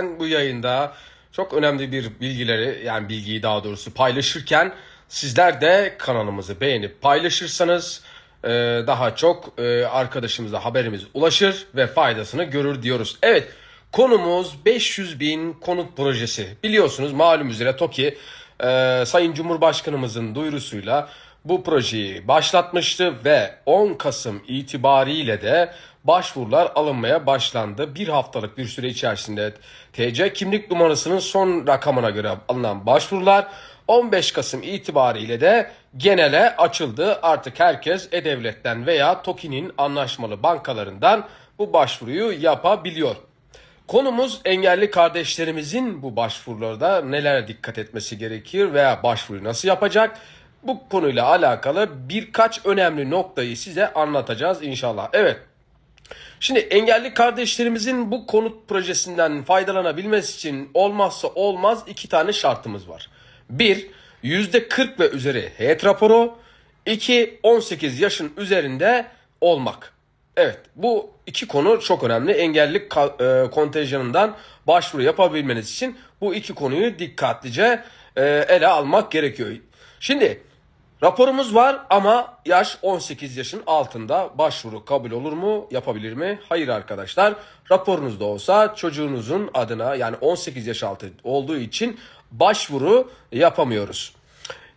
Ben bu yayında çok önemli bir bilgileri yani bilgiyi daha doğrusu paylaşırken sizler de kanalımızı beğenip paylaşırsanız e, daha çok e, arkadaşımıza haberimiz ulaşır ve faydasını görür diyoruz. Evet konumuz 500 bin konut projesi. Biliyorsunuz malum üzere TOKİ e, Sayın Cumhurbaşkanımızın duyurusuyla bu projeyi başlatmıştı ve 10 Kasım itibariyle de başvurular alınmaya başlandı. Bir haftalık bir süre içerisinde TC kimlik numarasının son rakamına göre alınan başvurular 15 Kasım itibariyle de genele açıldı. Artık herkes E-Devlet'ten veya TOKİ'nin anlaşmalı bankalarından bu başvuruyu yapabiliyor. Konumuz engelli kardeşlerimizin bu başvurularda neler dikkat etmesi gerekir veya başvuruyu nasıl yapacak? Bu konuyla alakalı birkaç önemli noktayı size anlatacağız inşallah. Evet. Şimdi engelli kardeşlerimizin bu konut projesinden faydalanabilmesi için olmazsa olmaz iki tane şartımız var. Bir, %40 ve üzeri heyet raporu. İki, 18 yaşın üzerinde olmak. Evet bu iki konu çok önemli. Engelli ka- e, kontenjanından başvuru yapabilmeniz için bu iki konuyu dikkatlice e, ele almak gerekiyor. Şimdi raporumuz var ama yaş 18 yaşın altında başvuru kabul olur mu? Yapabilir mi? Hayır arkadaşlar. Raporunuz da olsa çocuğunuzun adına yani 18 yaş altı olduğu için başvuru yapamıyoruz.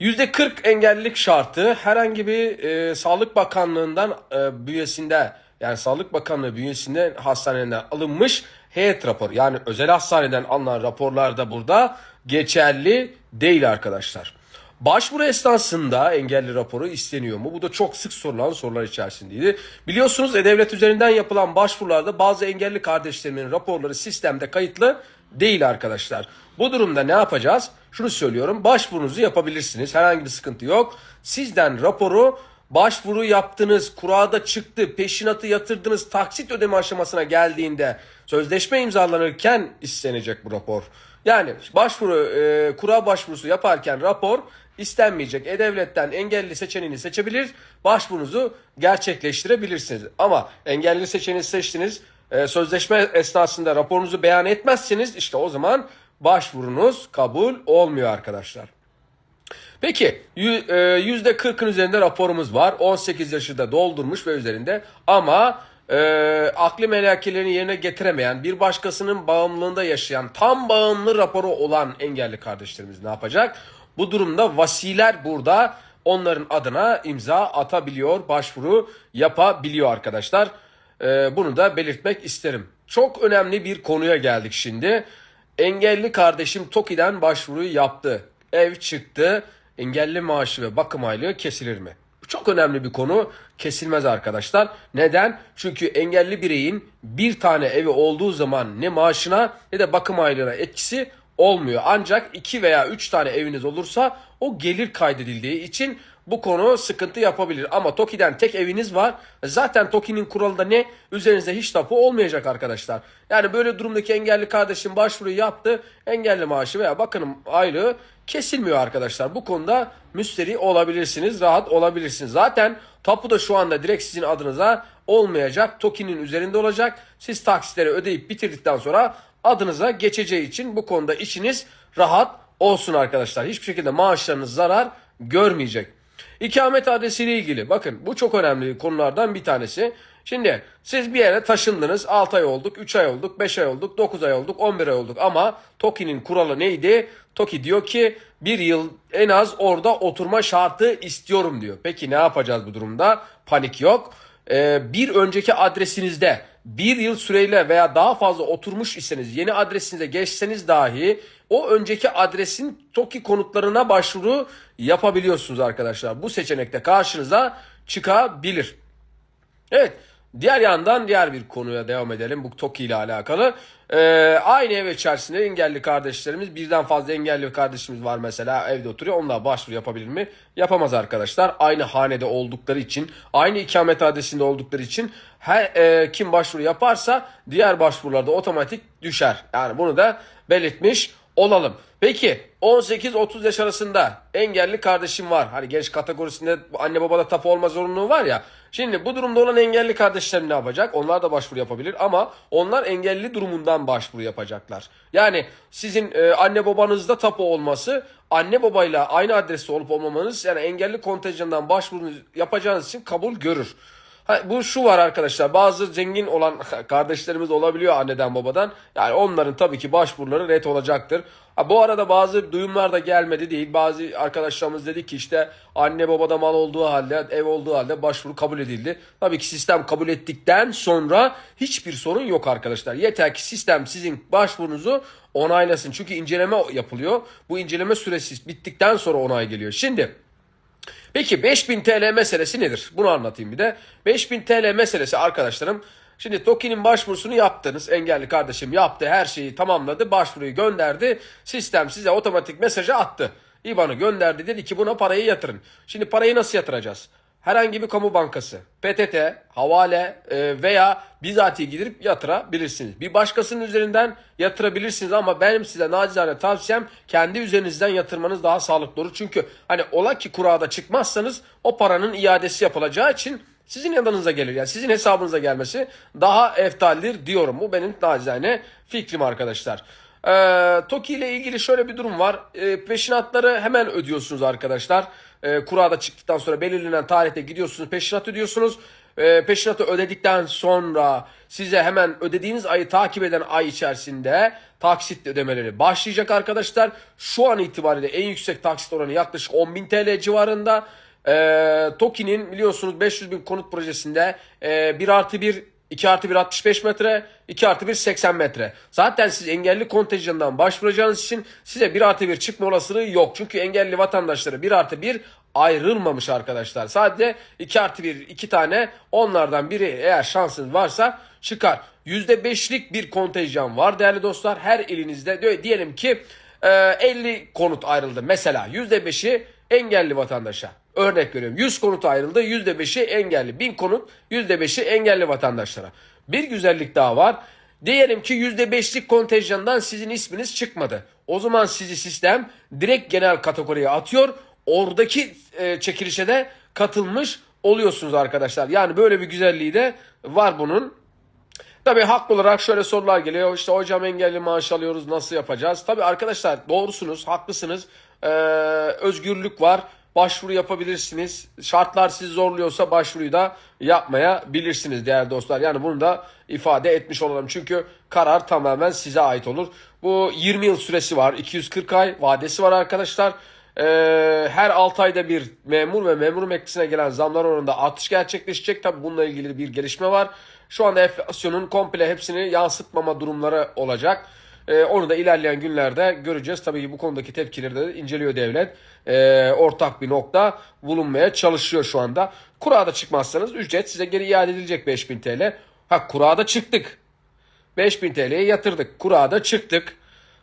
%40 engellilik şartı herhangi bir e, Sağlık Bakanlığı'ndan e, bünyesinde yani Sağlık Bakanlığı bünyesinde hastaneden alınmış heyet raporu. Yani özel hastaneden alınan raporlar da burada geçerli değil arkadaşlar. Başvuru esnasında engelli raporu isteniyor mu? Bu da çok sık sorulan sorular içerisindeydi. Biliyorsunuz E-Devlet üzerinden yapılan başvurularda bazı engelli kardeşlerimin raporları sistemde kayıtlı değil arkadaşlar. Bu durumda ne yapacağız? Şunu söylüyorum. Başvurunuzu yapabilirsiniz. Herhangi bir sıkıntı yok. Sizden raporu başvuru yaptınız, kurada çıktı, peşinatı yatırdınız, taksit ödeme aşamasına geldiğinde sözleşme imzalanırken istenecek bu rapor. Yani başvuru, e, kura başvurusu yaparken rapor istenmeyecek. E-Devlet'ten engelli seçeneğini seçebilir, başvurunuzu gerçekleştirebilirsiniz. Ama engelli seçeneğini seçtiniz, e, sözleşme esnasında raporunuzu beyan etmezseniz işte o zaman başvurunuz kabul olmuyor arkadaşlar. Peki yü- e, %40'ın üzerinde raporumuz var. 18 yaşı da doldurmuş ve üzerinde ama e, akli melekelerini yerine getiremeyen bir başkasının bağımlılığında yaşayan tam bağımlı raporu olan engelli kardeşlerimiz ne yapacak? Bu durumda vasiler burada onların adına imza atabiliyor, başvuru yapabiliyor arkadaşlar. E, bunu da belirtmek isterim. Çok önemli bir konuya geldik şimdi. Engelli kardeşim TOKİ'den başvuruyu yaptı. Ev çıktı. Engelli maaşı ve bakım aylığı kesilir mi? Çok önemli bir konu. Kesilmez arkadaşlar. Neden? Çünkü engelli bireyin bir tane evi olduğu zaman ne maaşına ne de bakım aylığına etkisi olmuyor. Ancak iki veya üç tane eviniz olursa o gelir kaydedildiği için bu konu sıkıntı yapabilir. Ama TOKİ'den tek eviniz var. Zaten TOKİ'nin kuralı da ne? Üzerinizde hiç tapu olmayacak arkadaşlar. Yani böyle durumdaki engelli kardeşim başvuru yaptı. Engelli maaşı veya bakım aylığı kesilmiyor arkadaşlar. Bu konuda müsteri olabilirsiniz, rahat olabilirsiniz. Zaten tapu da şu anda direkt sizin adınıza olmayacak. TOKİ'nin üzerinde olacak. Siz taksitleri ödeyip bitirdikten sonra adınıza geçeceği için bu konuda işiniz rahat olsun arkadaşlar. Hiçbir şekilde maaşlarınız zarar görmeyecek. İkamet adresiyle ilgili bakın bu çok önemli konulardan bir tanesi. Şimdi siz bir yere taşındınız 6 ay olduk, 3 ay olduk, 5 ay olduk, 9 ay olduk, 11 ay olduk ama TOKİ'nin kuralı neydi? TOKİ diyor ki bir yıl en az orada oturma şartı istiyorum diyor. Peki ne yapacağız bu durumda? Panik yok. Ee, bir önceki adresinizde bir yıl süreyle veya daha fazla oturmuş iseniz yeni adresinize geçseniz dahi o önceki adresin TOKİ konutlarına başvuru yapabiliyorsunuz arkadaşlar. Bu seçenekte karşınıza çıkabilir. Evet. Diğer yandan diğer bir konuya devam edelim bu TOKİ ile alakalı. Ee, aynı ev içerisinde engelli kardeşlerimiz birden fazla engelli kardeşimiz var mesela evde oturuyor. Onlar başvuru yapabilir mi? Yapamaz arkadaşlar. Aynı hanede oldukları için, aynı ikamet adresinde oldukları için her e, kim başvuru yaparsa diğer başvurularda otomatik düşer. Yani bunu da belirtmiş olalım. Peki 18-30 yaş arasında engelli kardeşim var. Hani genç kategorisinde anne babada tapu olma zorunluluğu var ya. Şimdi bu durumda olan engelli kardeşlerim ne yapacak? Onlar da başvuru yapabilir ama onlar engelli durumundan başvuru yapacaklar. Yani sizin e, anne babanızda tapu olması anne babayla aynı adreste olup olmamanız yani engelli kontenjandan başvuru yapacağınız için kabul görür. Bu şu var arkadaşlar bazı zengin olan kardeşlerimiz olabiliyor anneden babadan. Yani onların tabii ki başvuruları ret olacaktır. Ha, bu arada bazı duyumlar da gelmedi değil. Bazı arkadaşlarımız dedi ki işte anne babada mal olduğu halde ev olduğu halde başvuru kabul edildi. Tabii ki sistem kabul ettikten sonra hiçbir sorun yok arkadaşlar. Yeter ki sistem sizin başvurunuzu onaylasın. Çünkü inceleme yapılıyor. Bu inceleme süresi bittikten sonra onay geliyor. Şimdi Peki 5000 TL meselesi nedir? Bunu anlatayım bir de. 5000 TL meselesi arkadaşlarım. Şimdi TOKİ'nin başvurusunu yaptınız. Engelli kardeşim yaptı. Her şeyi tamamladı. Başvuruyu gönderdi. Sistem size otomatik mesajı attı. İBAN'ı gönderdi. Dedi ki buna parayı yatırın. Şimdi parayı nasıl yatıracağız? Herhangi bir kamu bankası, PTT, havale e, veya bizatihi gidip yatırabilirsiniz. Bir başkasının üzerinden yatırabilirsiniz ama benim size nacizane tavsiyem kendi üzerinizden yatırmanız daha sağlıklı olur. Çünkü hani ola ki kurada çıkmazsanız o paranın iadesi yapılacağı için sizin yanınıza gelir. Yani sizin hesabınıza gelmesi daha eftaldir diyorum. Bu benim nacizane fikrim arkadaşlar. Ee, TOKİ ile ilgili şöyle bir durum var. Ee, peşinatları hemen ödüyorsunuz arkadaşlar. Ee, kurada çıktıktan sonra belirlenen tarihte gidiyorsunuz peşinat ödüyorsunuz. Ee, peşinatı ödedikten sonra size hemen ödediğiniz ayı takip eden ay içerisinde taksit ödemeleri başlayacak arkadaşlar. Şu an itibariyle en yüksek taksit oranı yaklaşık 10.000 TL civarında. Ee, TOKİ'nin biliyorsunuz 500 bin konut projesinde e, 1 artı 1 2 artı 1 65 metre, 2 artı 1 80 metre. Zaten siz engelli kontenjandan başvuracağınız için size 1 artı 1 çıkma olasılığı yok. Çünkü engelli vatandaşlara 1 artı 1 ayrılmamış arkadaşlar. Sadece 2 artı 1 2 tane onlardan biri eğer şansınız varsa çıkar. %5'lik bir kontenjan var değerli dostlar. Her elinizde diyelim ki 50 konut ayrıldı. Mesela %5'i engelli vatandaşa. Örnek veriyorum 100 konut ayrıldı %5'i engelli. 1000 konut %5'i engelli vatandaşlara. Bir güzellik daha var. Diyelim ki %5'lik kontenjandan sizin isminiz çıkmadı. O zaman sizi sistem direkt genel kategoriye atıyor. Oradaki e, çekilişe de katılmış oluyorsunuz arkadaşlar. Yani böyle bir güzelliği de var bunun. Tabii haklı olarak şöyle sorular geliyor. İşte hocam engelli maaş alıyoruz nasıl yapacağız? Tabii arkadaşlar doğrusunuz, haklısınız. Ee, özgürlük var. Başvuru yapabilirsiniz. Şartlar sizi zorluyorsa başvuruyu da yapmayabilirsiniz değerli dostlar. Yani bunu da ifade etmiş olalım. Çünkü karar tamamen size ait olur. Bu 20 yıl süresi var. 240 ay vadesi var arkadaşlar. Ee, her 6 ayda bir memur ve memur emeklisine gelen zamlar oranında artış gerçekleşecek. Tabii bununla ilgili bir gelişme var. Şu anda enflasyonun komple hepsini yansıtmama durumları olacak. Ee, onu da ilerleyen günlerde göreceğiz. Tabii ki bu konudaki tepkileri de inceliyor devlet. Ee, ortak bir nokta bulunmaya çalışıyor şu anda. Kurada çıkmazsanız ücret size geri iade edilecek 5000 TL. Ha kurada çıktık. 5000 TL'ye yatırdık. Kurada çıktık.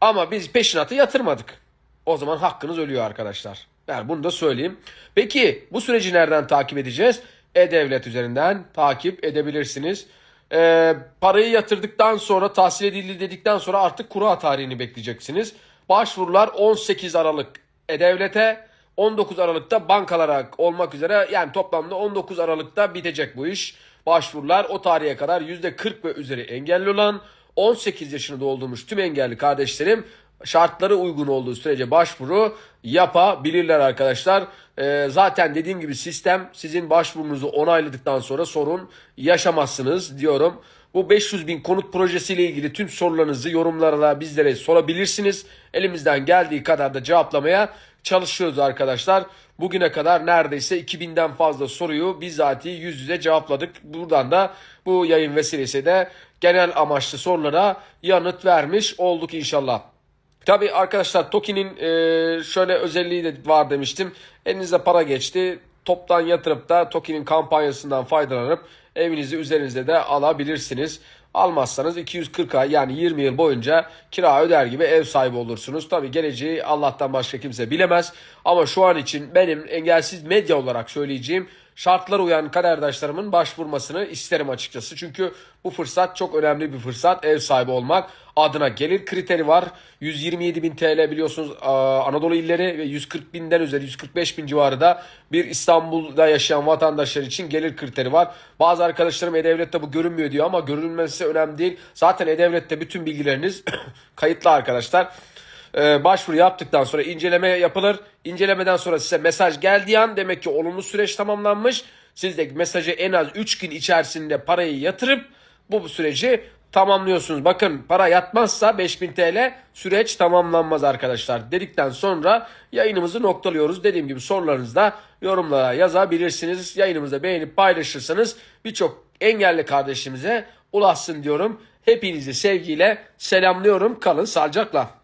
Ama biz peşinatı yatırmadık. O zaman hakkınız ölüyor arkadaşlar. Yani bunu da söyleyeyim. Peki bu süreci nereden takip edeceğiz? E-Devlet üzerinden takip edebilirsiniz. Ee, parayı yatırdıktan sonra tahsil edildi dedikten sonra artık kura tarihini bekleyeceksiniz. Başvurular 18 Aralık E-Devlet'e 19 Aralık'ta bankalara olmak üzere yani toplamda 19 Aralık'ta bitecek bu iş. Başvurular o tarihe kadar %40 ve üzeri engelli olan 18 yaşını doldurmuş tüm engelli kardeşlerim şartları uygun olduğu sürece başvuru yapabilirler arkadaşlar. Ee, zaten dediğim gibi sistem sizin başvurunuzu onayladıktan sonra sorun yaşamazsınız diyorum. Bu 500 bin konut projesiyle ilgili tüm sorularınızı yorumlarla bizlere sorabilirsiniz. Elimizden geldiği kadar da cevaplamaya çalışıyoruz arkadaşlar. Bugüne kadar neredeyse 2000'den fazla soruyu bizzati yüz yüze cevapladık. Buradan da bu yayın vesilesi de genel amaçlı sorulara yanıt vermiş olduk inşallah. Tabi arkadaşlar Toki'nin e, şöyle özelliği de var demiştim. Elinize para geçti. Toptan yatırıp da Toki'nin kampanyasından faydalanıp evinizi üzerinizde de alabilirsiniz. Almazsanız 240 ay yani 20 yıl boyunca kira öder gibi ev sahibi olursunuz. Tabi geleceği Allah'tan başka kimse bilemez. Ama şu an için benim engelsiz medya olarak söyleyeceğim şartlara uyan kaderdaşlarımın başvurmasını isterim açıkçası. Çünkü bu fırsat çok önemli bir fırsat ev sahibi olmak. Adına gelir kriteri var. 127 bin TL biliyorsunuz Anadolu illeri ve 140 binden üzeri 145 bin civarı da bir İstanbul'da yaşayan vatandaşlar için gelir kriteri var. Bazı arkadaşlarım E-Devlet'te bu görünmüyor diyor ama görünmesi önemli değil. Zaten E-Devlet'te bütün bilgileriniz kayıtlı arkadaşlar. Ee, başvuru yaptıktan sonra inceleme yapılır. İncelemeden sonra size mesaj geldiği an demek ki olumlu süreç tamamlanmış. Siz de mesajı en az 3 gün içerisinde parayı yatırıp bu süreci tamamlıyorsunuz. Bakın para yatmazsa 5000 TL süreç tamamlanmaz arkadaşlar. Dedikten sonra yayınımızı noktalıyoruz. Dediğim gibi sorularınızı da yorumlara yazabilirsiniz. Yayınımızı beğenip paylaşırsanız birçok engelli kardeşimize ulaşsın diyorum. Hepinizi sevgiyle selamlıyorum. Kalın sağlıcakla.